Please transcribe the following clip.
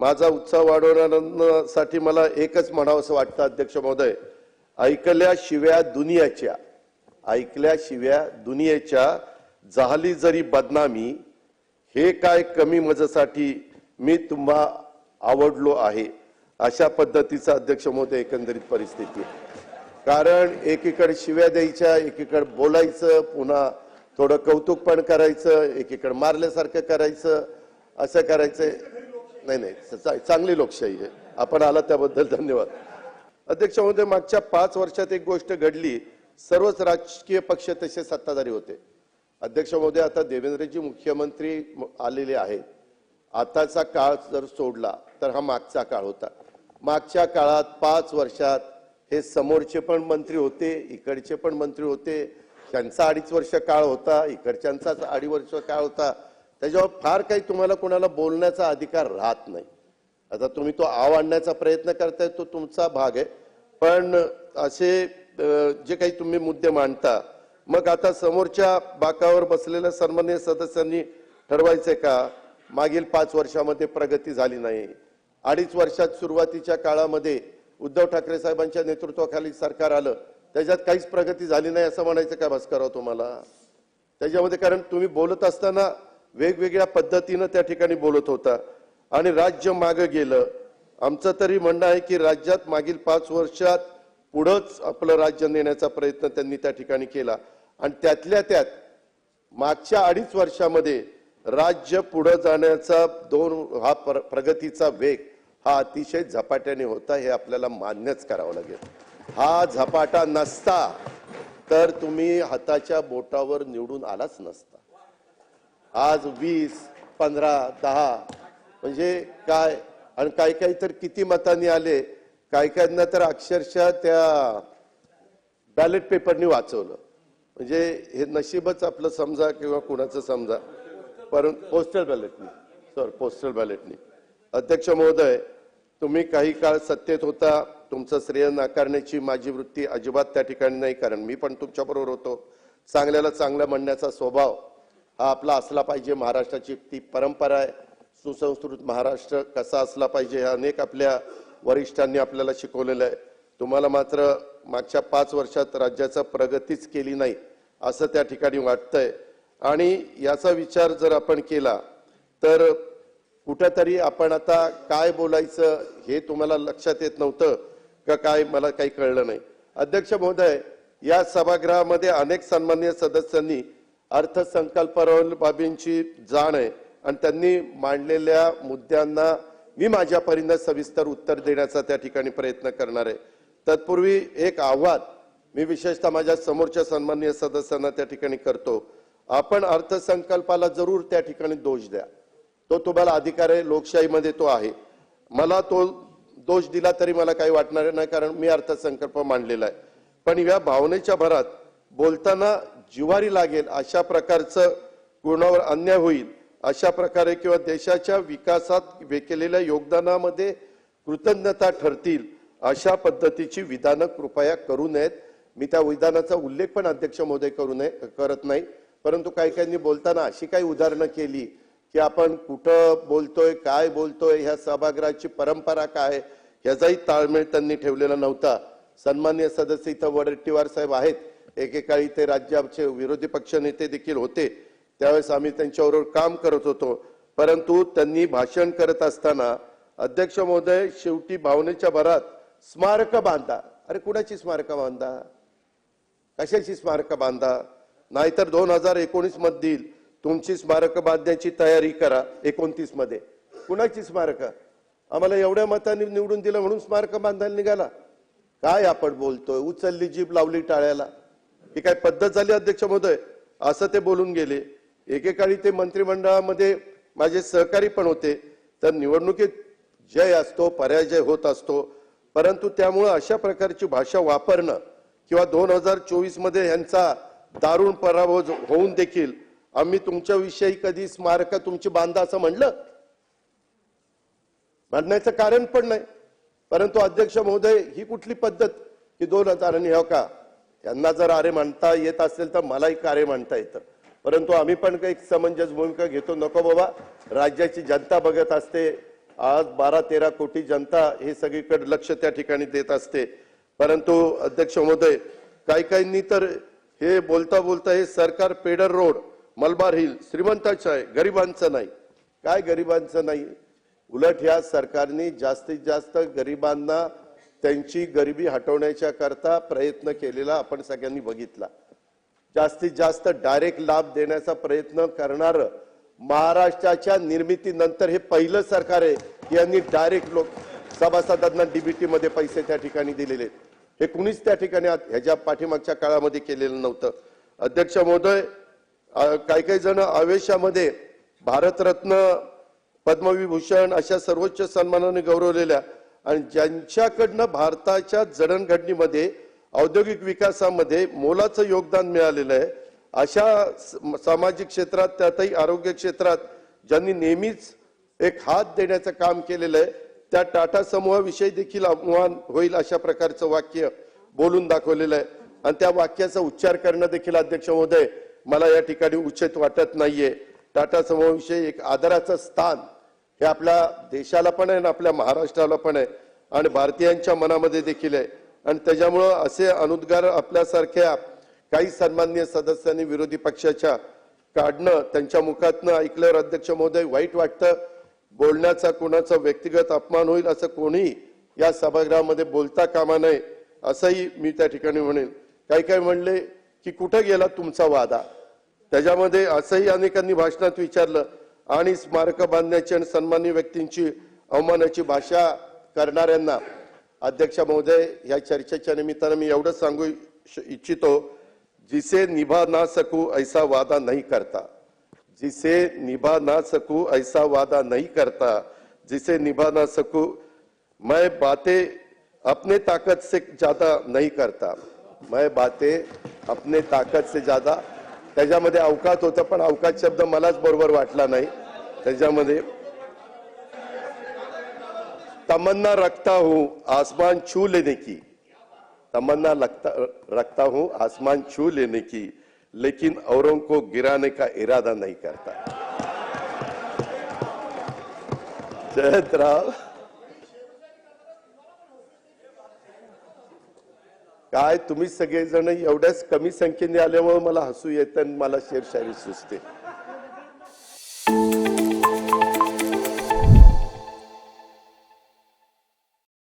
माझा उत्साह वाढवण्यासाठी मला एकच म्हणावं असं वाटतं अध्यक्ष महोदय. ऐकल्या शिव्या दुनियाच्या ऐकल्या शिव्या दुनियेच्या झाली जरी बदनामी हे काय कमी मजसाठी मी तुम्हा आवडलो आहे अशा पद्धतीचा अध्यक्ष महोदय एकंदरीत परिस्थिती कारण एकीकडे शिव्या द्यायच्या एकीकडे बोलायचं पुन्हा थोडं कौतुक पण करायचं एकीकडे मारल्यासारखं करायचं असं करायचं. नाही नाही. चांगली लोकशाही आहे. आपण आला त्याबद्दल धन्यवाद. अध्यक्ष महोदय मागच्या पाच वर्षात एक गोष्ट घडली. सर्वच राजकीय पक्ष तसे सत्ताधारी होते. अध्यक्ष महोदय आता देवेंद्रजी मुख्यमंत्री आलेले आहेत. आताचा काळ जर सोडला तर हा मागचा काळ होता. मागच्या काळात पाच वर्षात हे समोरचे पण मंत्री होते इकडचे पण मंत्री होते. त्यांचा अडीच वर्ष काळ होता इकडच्यांचाच अडीच वर्ष काळ होता. त्याच्यावर फार काही तुम्हाला कोणाला बोलण्याचा अधिकार राहत नाही. आता तुम्ही तो आव आणण्याचा प्रयत्न करताय तो तुमचा भाग आहे. पण असे जे काही तुम्ही मुद्दे मांडता मग आता समोरच्या बाकावर बसलेल्या सन्मान्य सदस्यांनी ठरवायचंय का? मागील पाच वर्षामध्ये प्रगती झाली नाही. अडीच वर्षात सुरुवातीच्या काळामध्ये उद्धव ठाकरे साहेबांच्या नेतृत्वाखाली सरकार आलं. त्याच्यात काहीच प्रगती झाली नाही असं म्हणायचं का भास्करराव तुम्हाला? त्याच्यामध्ये कारण तुम्ही बोलत असताना वेगवेगळ्या पद्धतीनं त्या ठिकाणी बोलत होता. आणि राज्य मागं गेलं. आमचं तरी म्हणणं आहे की राज्यात मागील पाच वर्षात पुढंच आपलं राज्य नेण्याचा प्रयत्न त्यांनी त्या ठिकाणी केला. आणि त्यातल्या त्यात मागच्या अडीच वर्षामध्ये राज्य पुढं जाण्याचा दोन हा प्र- प्रगतीचा वेग हा अतिशय झपाट्याने होता हे आपल्याला मान्यच करावं लागेल. हा झपाटा नसता तर तुम्ही हाताच्या बोटावर निवडून आलाच नसता. आज वीस पंधरा दहा म्हणजे काय? आणि काही काही तर किती मतांनी आले? काही काहींना तर अक्षरशः त्या बॅलेट पेपरनी वाचवलं. म्हणजे हे नशीबच आपलं समजा किंवा कुणाचं समजा. परंतु पोस्टल बॅलेटनी सॉरी पोस्टल बॅलेटनी अध्यक्ष महोदय तुम्ही काही काळ सत्तेत होता. तुमचं श्रेय नाकारण्याची माझी वृत्ती अजिबात त्या ठिकाणी नाही कारण मी पण तुमच्याबरोबर होतो. चांगल्याला चांगलं म्हणण्याचा स्वभाव. हा आपला असला पाहिजे. महाराष्ट्राची ती परंपरा आहे. सुसंस्कृत महाराष्ट्र कसा असला पाहिजे हे अनेक आपल्या वरिष्ठांनी आपल्याला शिकवलेलं आहे. तुम्हाला मात्र मागच्या पाच वर्षात राज्याचा प्रगतीच केली नाही असं त्या ठिकाणी वाटतंय. आणि याचा विचार जर आपण केला तर कुठंतरी आपण आता काय बोलायचं हे तुम्हाला लक्षात येत नव्हतं का काय मला काही कळलं नाही. अध्यक्ष महोदय या सभागृहामध्ये अनेक सन्मान्य सदस्यांनी अर्थसंकल्पावरील बाबींची जाण आहे. आणि त्यांनी मांडलेल्या मुद्द्यांना मी माझ्या परीनं सविस्तर उत्तर देण्याचा त्या ठिकाणी प्रयत्न करणार आहे. तत्पूर्वी एक आव्हान मी विशेषतः माझ्या समोरच्या सन्माननीय सदस्यांना त्या ठिकाणी करतो. आपण अर्थसंकल्पाला जरूर त्या ठिकाणी दोष द्या. तो तुम्हाला अधिकार आहे लोकशाहीमध्ये तो आहे. मला तो दोष दिला तरी मला काही वाटणार नाही कारण मी अर्थसंकल्प मांडलेला आहे. पण या भावनेच्या भरात बोलताना जिवारी लागेल अशा प्रकारचं कोणावर अन्याय होईल अशा प्रकारे किंवा देशाच्या विकासात वे- केलेल्या योगदानामध्ये कृतज्ञता ठरतील अशा पद्धतीची विधानं कृपया करू नयेत. मी त्या विधानाचा उल्लेख पण अध्यक्ष महोदय करू नये करत नाही. परंतु काही काहींनी बोलताना अशी काही उदाहरणं केली की आपण कुठं बोलतोय काय बोलतोय ह्या सभागृहाची परंपरा काय ह्याचाही ताळमेळ त्यांनी ठेवलेला नव्हता. सन्मान्य सदस्य इथं वडट्टीवार साहेब आहेत. एकेकाळी ते राज्याचे विरोधी पक्ष नेते देखील होते. त्यावेळेस आम्ही त्यांच्याबरोबर काम करत होतो. परंतु त्यांनी भाषण करत असताना अध्यक्ष महोदय शेवटी भावनेच्या भरात स्मारक बांधा. अरे कुणाची स्मारक बांधा? कशाची स्मारक बांधा? नाहीतर दोन हजार एकोणीस मधील तुमची स्मारक बांधण्याची तयारी करा एकोणतीसमध्ये. कुणाची स्मारक? आम्हाला एवढ्या मतांनी निवडून दिलं म्हणून स्मारक बांधायला निघाला. काय आपण बोलतोय? उचलली जीभ लावली टाळ्याला. ही काय पद्धत झाली अध्यक्ष महोदय? असं ते बोलून गेले. एकेकाळी ते मंत्रिमंडळामध्ये माझे सहकारी पण होते. तर निवडणुकीत जय असतो पराजय होत असतो. परंतु त्यामुळं अशा प्रकारची भाषा वापरणं किंवा दोन हजार चोवीसमध्ये यांचा दारुण पराभव होऊन देखील आम्ही तुमच्याविषयी कधी स्मारक तुमची बांधा असं म्हणलं? म्हणण्याचं कारण पण नाही. परंतु अध्यक्ष महोदय ही कुठली पद्धत की दोन हजार आणि हो का? यांना जर अरे म्हणता येत असेल तर मलाही कार्य म्हणता येतं. परंतु आम्ही पण काही समंजस भूमिका घेतो. नको बाबा राज्याची जनता बघत असते. आज बारा तेरा कोटी जनता हे सगळीकडे लक्ष त्या ठिकाणी देत असते. परंतु अध्यक्ष महोदय काही काहींनी तर हे बोलता बोलता हे सरकार पेडर रोड मलबार हिल श्रीमंताचं आहे गरिबांचं नाही. काय गरिबांचं नाही? उलट ह्या सरकारने जास्तीत जास्त गरिबांना त्यांची गरिबी हटवण्याच्या करता प्रयत्न केलेला आपण सगळ्यांनी बघितला जास्तीत जास्त डायरेक्ट लाभ देण्याचा प्रयत्न करणार महाराष्ट्राच्या निर्मितीनंतर हे पहिलं सरकार आहे यांनी डायरेक्ट लोक सभासदांना डीबीटी मध्ये पैसे त्या ठिकाणी दिलेले आहेत. हे कुणीच त्या ठिकाणी ह्याच्या पाठीमागच्या काळामध्ये केलेलं नव्हतं अध्यक्ष महोदय काही काही जण आवेशामध्ये भारतरत्न पद्मविभूषण अशा सर्वोच्च सन्मानाने गौरवलेल्या आणि ज्यांच्याकडनं भारताच्या जडणघडणीमध्ये औद्योगिक विकासामध्ये मोलाचं योगदान मिळालेलं आहे अशा स- सामाजिक क्षेत्रात त्यातही आरोग्य क्षेत्रात ज्यांनी नेहमीच एक हात देण्याचं काम केलेलं आहे त्या टाटा समूहाविषयी देखील आव्हान होईल अशा प्रकारचं वाक्य बोलून दाखवलेलं आहे. आणि त्या वाक्याचा उच्चार करणं देखील अध्यक्ष महोदय मला या ठिकाणी उचित वाटत नाहीये. टाटा समूहाविषयी एक आदराचं स्थान हे आपल्या देशाला पण आहे आणि आपल्या महाराष्ट्राला पण आहे. आणि भारतीयांच्या मनामध्ये देखील आहे. आणि त्याच्यामुळं असे अनुद्गार आपल्यासारख्या काही सन्माननीय सदस्यांनी विरोधी पक्षाच्या काढणं त्यांच्या मुखातनं ऐकल्यावर अध्यक्ष महोदय वाईट वाटतं. बोलण्याचा कोणाचा व्यक्तिगत अपमान होईल असं कोणी या सभागृहामध्ये बोलता कामा नये असंही मी त्या ठिकाणी म्हणेन. काही काही म्हणले की कुठं गेला तुमचा वादा? त्याच्यामध्ये असंही अनेकांनी भाषणात विचारलं आणि स्मारक बांधण्याची आणि सन्मान्य व्यक्तींची अवमानाची भाषा करणाऱ्यांना अध्यक्ष महोदय या चर्चेच्या निमित्तानं मी एवढंच सांगू इच्छ- इच्छितो जिसे निभा ना सकू ऐसा वादा नाही करता. जिसे निभा ना सकू ऐसा वादा नहीं करता. जिसे निभा ना सकू मैं बातें अपने ताकत से ज्यादा नहीं करता. मैं बातें अपने ताकत से ज्यादा त्याच्यामध्ये अवकात होतं पण अवकात शब्द मलाच बरोबर वाटला नाही. त्याच्यामध्ये तमन्ना रखता हूं आसमान छू लेने की। तमन्ना लगता रखता हूं आसमान छू लेने की लेकिन औरों को गिराने का इरादा नहीं करता। जयंतराव काय तुम्ही सगळेजण एवढ्याच कमी संख्येने आल्यामुळे मला हसू येतं आणि मला शेरशायरी सुचते.